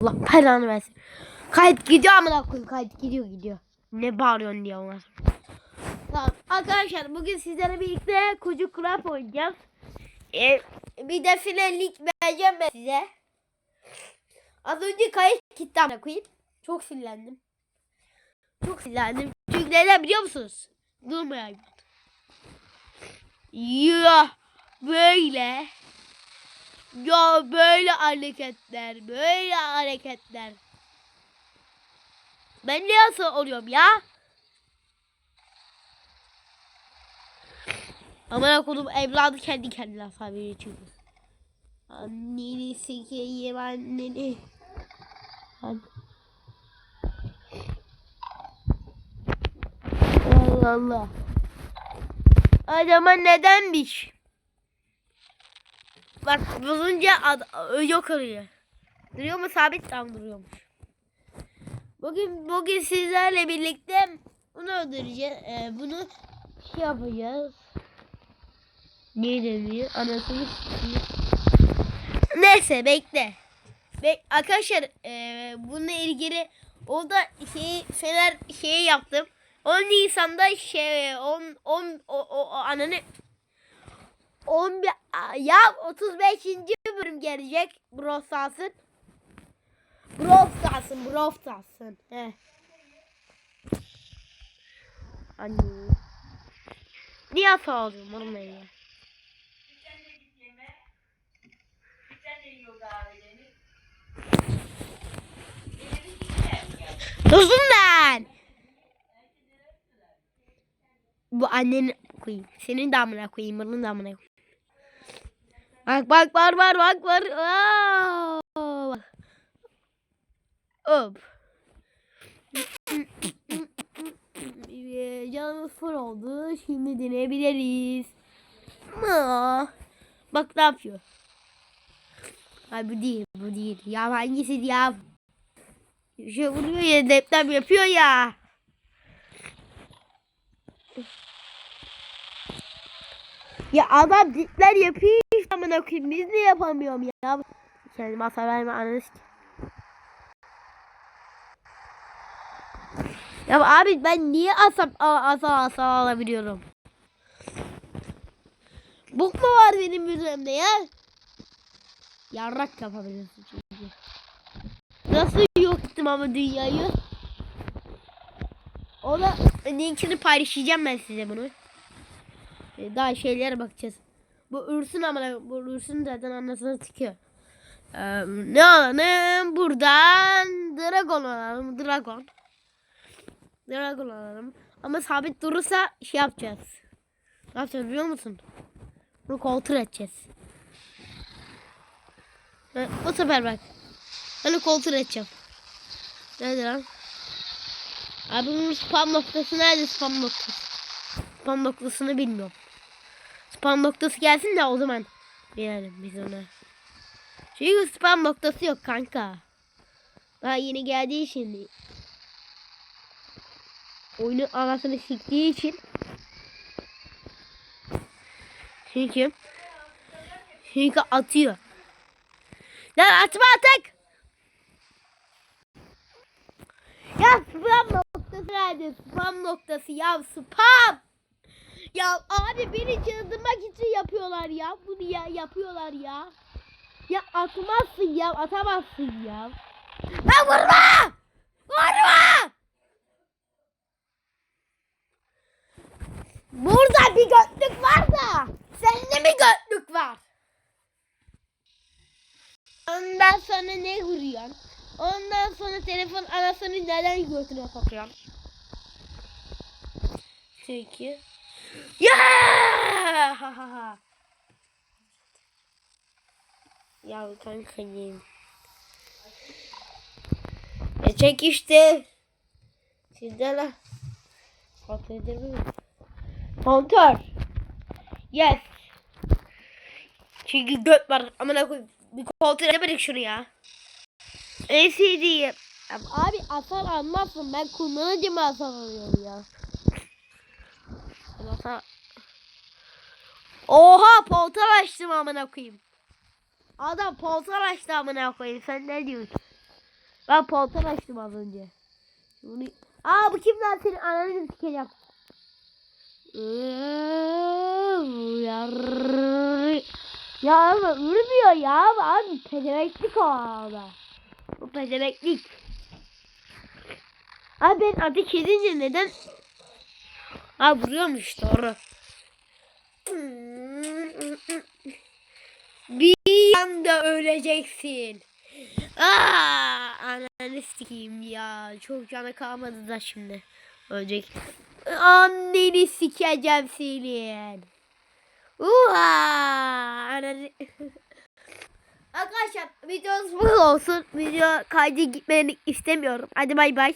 Allah belanı versin. Kayıt gidiyor amına koyayım kayıt gidiyor gidiyor. Ne bağırıyorsun diye ona. Tamam arkadaşlar bugün sizlerle birlikte kucuk krap oynayacağız. Ee, bir de finallik vereceğim ben size. Az önce kayıt gitti amına koyayım. Çok sinirlendim. Çok sinirlendim. Çünkü neden biliyor musunuz? Durmayayım. Ya böyle. Ya böyle hareketler, böyle hareketler. Ben ne nasıl oluyorum ya? Aman okudum evladı kendi kendine veriyor çünkü. Anneni sikeyim anneni. An- Allah Allah. Acaba nedenmiş? Bak bozunca yok oluyor. Duruyor mu sabit tam duruyormuş. Bugün bugün sizlerle birlikte bunu öldüreceğiz. Ee, bunu şey yapacağız. Ne deniyor? Anasını. Neyse bekle. Bek arkadaşlar ee, bununla ilgili o da şey fener şeyi yaptım. 10 Nisan'da şey 10 10 o, o, o ananı 11 ya 35. bölüm gelecek Brawl Stars'ın. Brawl Stars'ın, Brawl Stars'ın. He. Anne. Niye sağlıyorum oğlum ya? Dostum ben. Bu annenin koyayım. Senin damına koyayım, bunun damına koyayım. Bak bak var var bak var. Aa, bak. Hop. Canımız full oldu. Şimdi deneyebiliriz. Aa, Bak ne yapıyor. Ay bu değil bu değil. Ya hangisi ya? Şey vuruyor ya deprem yapıyor ya. Ya adam dipler yapıyor amına koyayım. Biz de yapamıyorum ya. Kendime hasar verme ananı Ya abi ben niye asap asal asal alabiliyorum? Buk mu var benim üzerimde ya? Yarrak yapabiliyorsun çünkü. Nasıl yok ettim ama dünyayı? Ona linkini paylaşacağım ben size bunu. Ee, Daha şeylere bakacağız. Bu ürsün ama bu ürsün zaten anasını tıkıyor. Ee, ne alalım? Buradan dragon alalım. Dragon. Dragon alalım. Ama sabit durursa şey yapacağız. Ne yapacağız biliyor musun? Bunu kontrol edeceğiz. Ha, bu sefer bak. Hani kontrol edeceğim. Nerede lan? Abi bunun spam noktası nerede spam noktası? Spam noktasını bilmiyorum. Spam noktası gelsin de o zaman bilelim biz ona. Çünkü spam noktası yok kanka. Daha yeni geldiği için oyunu anasını siktiği için çünkü çünkü atıyor. Lan atma atak. Ya spam noktası nerede? Spam noktası ya spam. Ya abi beni çıldırmak için yapıyorlar ya. Bunu ya yapıyorlar ya. Ya atmazsın ya atamazsın ya. Lan vurma! Vurma! Burada bir götlük var da sende mi götlük var? Ondan sonra ne vuruyorsun? Ondan sonra telefon anasını neden götüne sokuyorsun? Çünkü ya! Ya kankayım. E çek işte. Sizde la. Kontrol edebilir miyim? Kontör. Yes. Çünkü göt var. Amına koy. Bir kontrol edemedik şunu ya. LCD. Abi asal almazsın. Ben kullanıcı mı asal alıyorum ya? Asal. Oha portal açtım amına koyayım. Adam portal açtı amına koyayım. Sen ne diyorsun? Ben polter açtım az önce. Bunu... Aa bu kim lan senin ananı sikeceğim. Ya ama vurmuyor ya abi pedemeklik o abi. Bu pedemeklik. Abi ben ateş edince neden? Ha vuruyormuş doğru. Bir anda öleceksin. Aa, ananı sikeyim ya. Çok canı kalmadı da şimdi. Ölecek. Anneni sikeceğim senin. Uha! Ananı... Arkadaşlar videomuz bu olsun. Video kaydı gitmeni istemiyorum. Hadi bay bay.